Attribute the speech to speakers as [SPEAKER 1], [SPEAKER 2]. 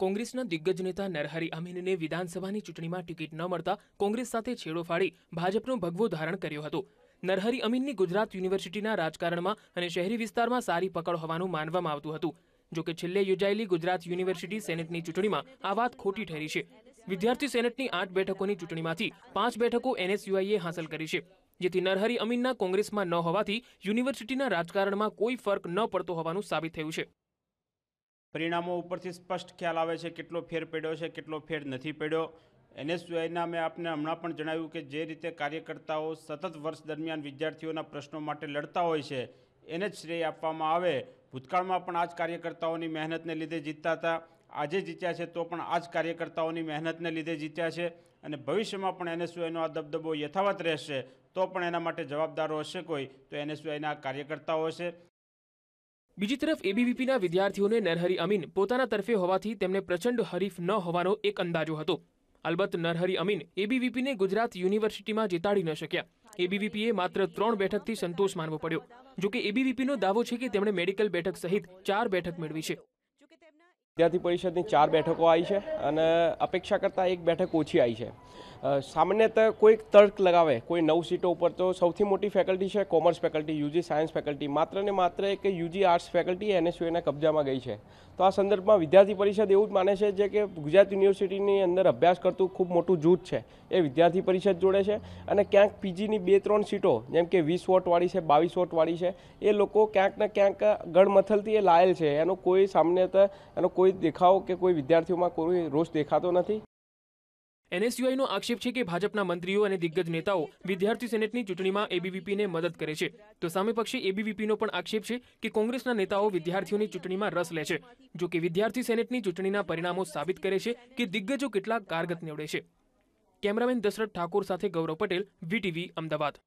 [SPEAKER 1] કોંગ્રેસના દિગ્ગજ નેતા નરહરી અમીનને વિધાનસભાની ચૂંટણીમાં ટિકિટ ન મળતા કોંગ્રેસ સાથે છેડો ફાડી ભાજપનો ભગવો ધારણ કર્યો હતો. નરહરી અમીનની ગુજરાત યુનિવર્સિટીના રાજકારણમાં અને શહેરી વિસ્તારમાં સારી પકડ હોવાનું માનવામાં આવતું હતું. જોકે છેલ્લે યોજાયેલી ગુજરાત યુનિવર્સિટી સેનેટની ચૂંટણીમાં આ વાત ખોટી ઠરી છે. વિદ્યાર્થી સેનેટની આઠ બેઠકોની ચૂંટણીમાંથી પાંચ બેઠકો એનએસયુઆઈએ હાંસલ કરી છે. જેથી નરહરી અમીનના કોંગ્રેસમાં ન હોવાથી યુનિવર્સિટીના રાજકારણમાં કોઈ ફરક ન પડતો હોવાનું સાબિત થયું છે.
[SPEAKER 2] પરિણામો ઉપરથી સ્પષ્ટ ખ્યાલ આવે છે કેટલો ફેર પડ્યો છે, કેટલો ફેર નથી પડ્યો. એનએસયુઆઈના મેં આપને હમણાં પણ જણાવ્યું કે જે રીતે કાર્યકર્તાઓ સતત વર્ષ દરમિયાન વિદ્યાર્થીઓના પ્રશ્નો માટે લડતા હોય છે, એને જ શ્રેય આપવામાં આવે. ભૂતકાળમાં પણ આ જ કાર્યકર્તાઓની મહેનતને લીધે જીતતા હતા. આજે જીત્યા છે તો પણ આ જ કાર્યકર્તાઓની મહેનતને લીધે જીત્યા છે. અને ભવિષ્યમાં પણ એનએસયુઆઈનો આ દબદબો યથાવત રહેશે તો પણ એના માટે જવાબદારો હશે કોઈ. તો એનએસયુઆઈના કાર્યકર્તાઓ હશે.
[SPEAKER 1] બીજી તરફ એબીવીપીના વિદ્યાર્થીઓને નરહરી અમીન પોતાના તરફે હોવાથી તેમને પ્રચંડ હરીફ ન હોવાનો એક અંદાજો હતો. અલબત્ત નરહરી અમીન એબીવીપીને ગુજરાત યુનિવર્સિટીમાં જીતાડી ન શક્યા. એબીવીપીએ માત્ર ત્રણ બેઠકથી સંતોષ માનવો પડ્યો. જોકે એબીવીપીનો દાવો છે કે તેમણે મેડિકલ બેઠક સહિત ચાર બેઠક મેળવી છે.
[SPEAKER 3] વિદ્યાર્થી પરિષદની ચાર બેઠકો આવી છે અને અપેક્ષા કરતાં એક બેઠક ઓછી આવી છે. સામાન્યતઃ કોઈક તર્ક લગાવે, કોઈ નવ સીટો ઉપર તો સૌથી મોટી ફેકલ્ટી છે commerce faculty, UG science faculty, માત્ર ને માત્ર એક યુજી આર્ટ્સ ફેકલ્ટી એનએસયુએના કબજામાં ગઈ છે. તો આ સંદર્ભમાં વિદ્યાર્થી પરિષદ એવું જ માને છે જે કે ગુજરાત યુનિવર્સિટીની અંદર અભ્યાસ કરતું ખૂબ મોટું જૂથ છે, એ વિદ્યાર્થી પરિષદ જોડે છે અને ક્યાંક પીજીની બે ત્રણ સીટો, જેમ કે વીસ વોટવાળી છે, બાવીસ વોટવાળી છે, એ લોકો ક્યાંક ને ક્યાંક ગળમથલથી એ લાયેલ છે. એનો કોઈ સામાન્યતઃ એનો કોઈ દેખાવ કે કોઈ વિદ્યાર્થીઓમાં કોઈ રોષ દેખાતો નથી?
[SPEAKER 1] એનએસયુઆઈનો આક્ષેપ છે કે ભાજપના મંત્રીઓ અને દિગ્ગજ નેતાઓ વિદ્યાર્થી સેનેટની ચૂંટણીમાં એબીવીપીને મદદ કરે છે. તો સામે પક્ષે એબીવીપીનો પણ આક્ષેપ છે કે કોંગ્રેસના નેતાઓ વિદ્યાર્થીઓની ચૂંટણીમાં રસ લે છે. જો કે વિદ્યાર્થી સેનેટની ચૂંટણીના પરિણામો સાબિત કરે છે કે દિગ્ગજો કેટલા કારગત નીવડે છે. કેમેરામેન દશરથ ઠાકોર સાથે ગૌરવ પટેલ, વીટીવી, અમદાવાદ.